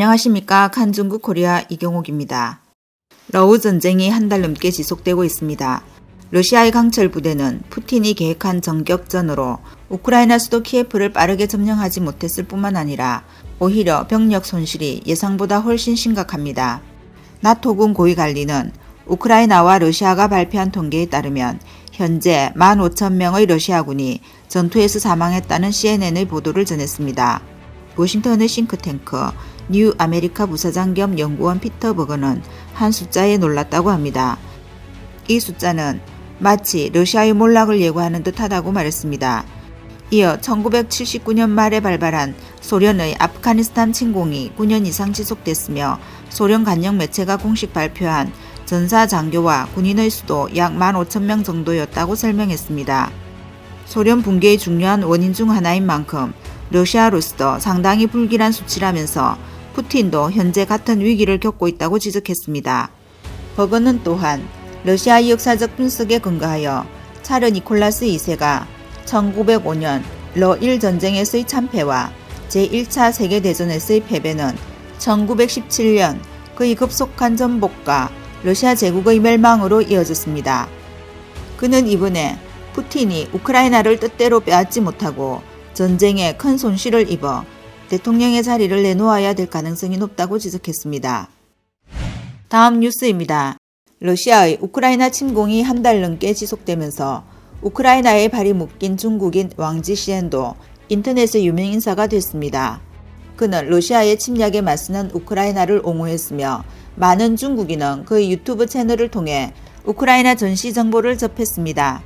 안녕하십니까. 칸중국 코리아 이경옥입니다. 러우 전쟁이 한 달 넘게 지속되고 있습니다. 러시아의 강철 부대는 푸틴이 계획한 정격전으로 우크라이나 수도 키예프를 빠르게 점령하지 못했을 뿐만 아니라 오히려 병력 손실이 예상보다 훨씬 심각합니다. 나토군 고위 관리는 우크라이나와 러시아가 발표한 통계에 따르면 현재 15,000명의 러시아군이 전투에서 사망했다는 CNN의 보도를 전했습니다. 워싱턴의 싱크탱크 뉴 아메리카 부사장 겸 연구원 피터 버거는 한 숫자에 놀랐다고 합니다. 이 숫자는 마치 러시아의 몰락을 예고하는 듯하다고 말했습니다. 이어 1979년 말에 발발한 소련의 아프가니스탄 침공이 9년 이상 지속됐으며 소련 간영 매체가 공식 발표한 전사 장교와 군인의 수도 약 15,000명 정도였다고 설명했습니다. 소련 붕괴의 중요한 원인 중 하나인 만큼 러시아로서 상당히 불길한 수치라면서 푸틴도 현재 같은 위기를 겪고 있다고 지적했습니다. 버거는 또한 러시아의 역사적 분석에 근거하여 차르 니콜라스 2세가 1905년 러일 전쟁에서의 참패와 제1차 세계대전에서의 패배는 1917년 그의 급속한 전복과 러시아 제국의 멸망으로 이어졌습니다. 그는 이번에 푸틴이 우크라이나를 뜻대로 빼앗지 못하고 전쟁에 큰 손실을 입어 대통령의 자리를 내놓아야 될 가능성이 높다고 지적했습니다. 다음 뉴스입니다. 러시아의 우크라이나 침공이 한 달 넘게 지속되면서 우크라이나의 발이 묶인 중국인 왕지 시엔도 인터넷의 유명 인사가 됐습니다. 그는 러시아의 침략에 맞서는 우크라이나를 옹호했으며 많은 중국인은 그의 유튜브 채널을 통해 우크라이나 전시 정보를 접했습니다.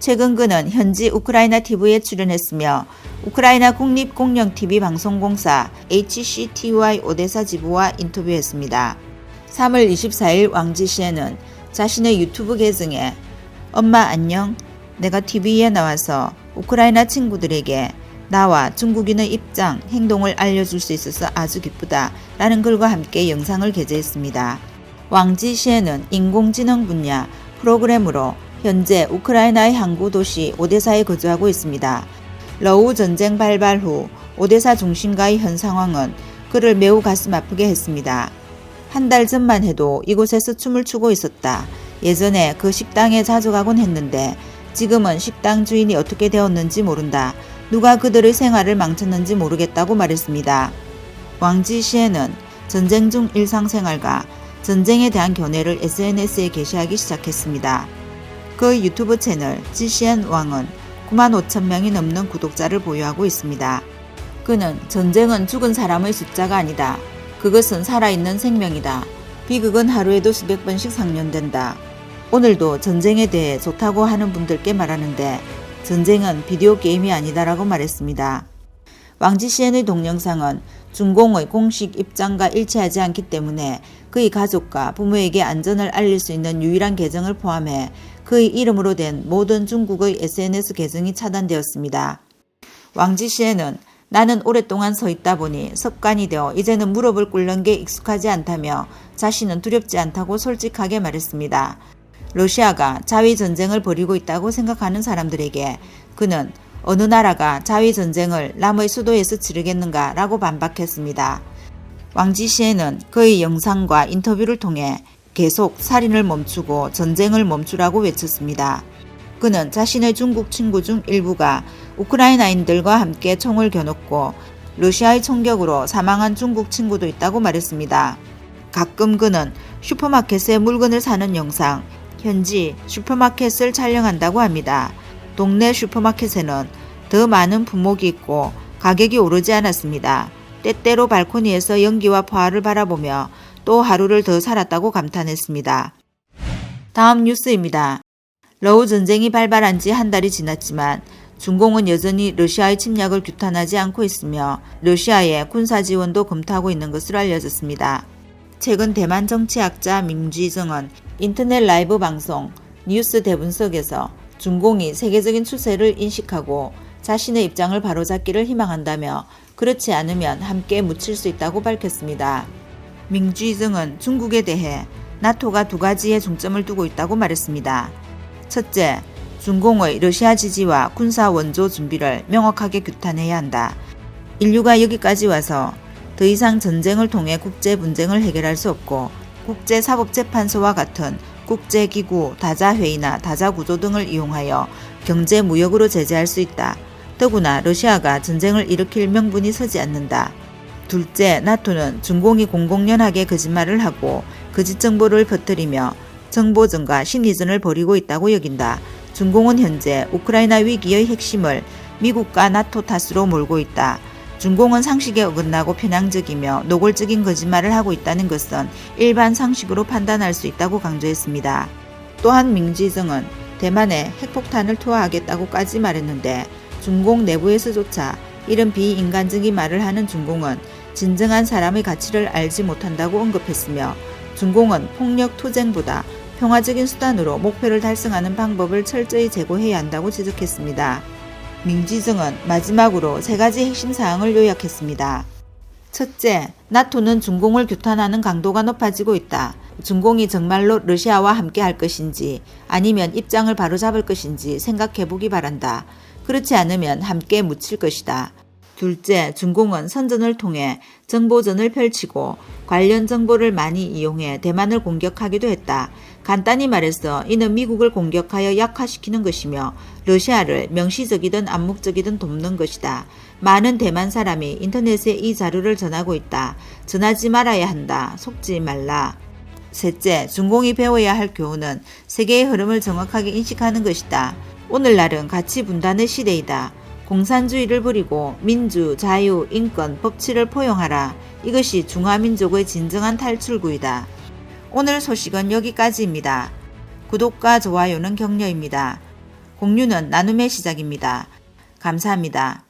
최근 그는 현지 우크라이나 TV에 출연했으며 우크라이나 국립공영TV 방송공사 HCTY 오데사 지부와 인터뷰했습니다. 3월 24일 왕지 씨에는 자신의 유튜브 계정에 엄마 안녕 내가 TV에 나와서 우크라이나 친구들에게 나와 중국인의 입장, 행동을 알려줄 수 있어서 아주 기쁘다 라는 글과 함께 영상을 게재했습니다. 왕지 씨에는 인공지능 분야 프로그램으로 현재 우크라이나의 항구 도시 오데사에 거주하고 있습니다. 러우 전쟁 발발 후 오데사 중심가의 현 상황은 그를 매우 가슴 아프게 했습니다. 한 달 전만 해도 이곳에서 춤을 추고 있었다. 예전에 그 식당에 자주 가곤 했는데 지금은 식당 주인이 어떻게 되었는지 모른다. 누가 그들의 생활을 망쳤는지 모르겠다고 말했습니다. 왕지 씨에는 전쟁 중 일상생활과 전쟁에 대한 견해를 SNS에 게시하기 시작했습니다. 그 유튜브 채널 GCN 왕은 9만 5천 명이 넘는 구독자를 보유하고 있습니다. 그는 전쟁은 죽은 사람의 숫자가 아니다. 그것은 살아있는 생명이다. 비극은 하루에도 수백 번씩 상연된다. 오늘도 전쟁에 대해 좋다고 하는 분들께 말하는데 전쟁은 비디오 게임이 아니다라고 말했습니다. 왕지 씨엔의 동영상은 중공의 공식 입장과 일치하지 않기 때문에 그의 가족과 부모에게 안전을 알릴 수 있는 유일한 계정을 포함해 그의 이름으로 된 모든 중국의 SNS 계정이 차단되었습니다. 왕지 씨에는 나는 오랫동안 서 있다 보니 습관이 되어 이제는 무릎을 꿇는 게 익숙하지 않다며 자신은 두렵지 않다고 솔직하게 말했습니다. 러시아가 자위 전쟁을 벌이고 있다고 생각하는 사람들에게 그는 어느 나라가 자위 전쟁을 남의 수도에서 치르겠는가 라고 반박했습니다. 왕지 씨에는 그의 영상과 인터뷰를 통해 계속 살인을 멈추고 전쟁을 멈추라고 외쳤습니다. 그는 자신의 중국 친구 중 일부가 우크라이나인들과 함께 총을 겨눴고 러시아의 총격으로 사망한 중국 친구도 있다고 말했습니다. 가끔 그는 슈퍼마켓에 물건을 사는 영상, 현지 슈퍼마켓을 촬영한다고 합니다. 동네 슈퍼마켓에는 더 많은 품목이 있고 가격이 오르지 않았습니다. 때때로 발코니에서 연기와 포화를 바라보며 또 하루를 더 살았다고 감탄했습니다. 다음 뉴스입니다. 러우 전쟁이 발발한 지 한 달이 지났지만 중공은 여전히 러시아의 침략을 규탄하지 않고 있으며 러시아의 군사 지원도 검토하고 있는 것으로 알려졌습니다. 최근 대만 정치학자 민쥐정은 인터넷 라이브 방송 뉴스 대분석에서 중공이 세계적인 추세를 인식하고 자신의 입장을 바로잡기를 희망한다며 그렇지 않으면 함께 묻힐 수 있다고 밝혔습니다. 민쥐증은 중국에 대해 나토가 두 가지의 중점을 두고 있다고 말했습니다. 첫째, 중공의 러시아 지지와 군사 원조 준비를 명확하게 규탄해야 한다. 인류가 여기까지 와서 더 이상 전쟁을 통해 국제 분쟁을 해결할 수 없고 국제사법재판소와 같은 국제기구, 다자회의나 다자구조 등을 이용하여 경제 무역으로 제재할 수 있다. 더구나 러시아가 전쟁을 일으킬 명분이 서지 않는다. 둘째, 나토는 중공이 공공연하게 거짓말을 하고 거짓 정보를 퍼뜨리며 정보전과 심리전을 벌이고 있다고 여긴다. 중공은 현재 우크라이나 위기의 핵심을 미국과 나토 탓으로 몰고 있다. 중공은 상식에 어긋나고 편향적이며 노골적인 거짓말을 하고 있다는 것은 일반 상식으로 판단할 수 있다고 강조했습니다. 또한 민지정은 대만에 핵폭탄을 투하하겠다고까지 말했는데 중공 내부에서조차 이런 비인간적인 말을 하는 중공은 진정한 사람의 가치를 알지 못한다고 언급했으며 중공은 폭력 투쟁보다 평화적인 수단으로 목표를 달성하는 방법을 철저히 제고해야 한다고 지적했습니다. 민지정은 마지막으로 세 가지 핵심 사항을 요약했습니다. 첫째, 나토는 중공을 규탄하는 강도가 높아지고 있다. 중공이 정말로 러시아와 함께 할 것인지 아니면 입장을 바로잡을 것인지 생각해 보기 바란다. 그렇지 않으면 함께 묻힐 것이다. 둘째, 중공은 선전을 통해 정보전을 펼치고 관련 정보를 많이 이용해 대만을 공격하기도 했다. 간단히 말해서 이는 미국을 공격하여 약화시키는 것이며 러시아를 명시적이든 암묵적이든 돕는 것이다. 많은 대만 사람이 인터넷에 이 자료를 전하고 있다. 전하지 말아야 한다. 속지 말라. 셋째, 중공이 배워야 할 교훈은 세계의 흐름을 정확하게 인식하는 것이다. 오늘날은 가치 분단의 시대이다. 공산주의를 버리고 민주, 자유, 인권, 법치를 포용하라. 이것이 중화민족의 진정한 탈출구이다. 오늘 소식은 여기까지입니다. 구독과 좋아요는 격려입니다. 공유는 나눔의 시작입니다. 감사합니다.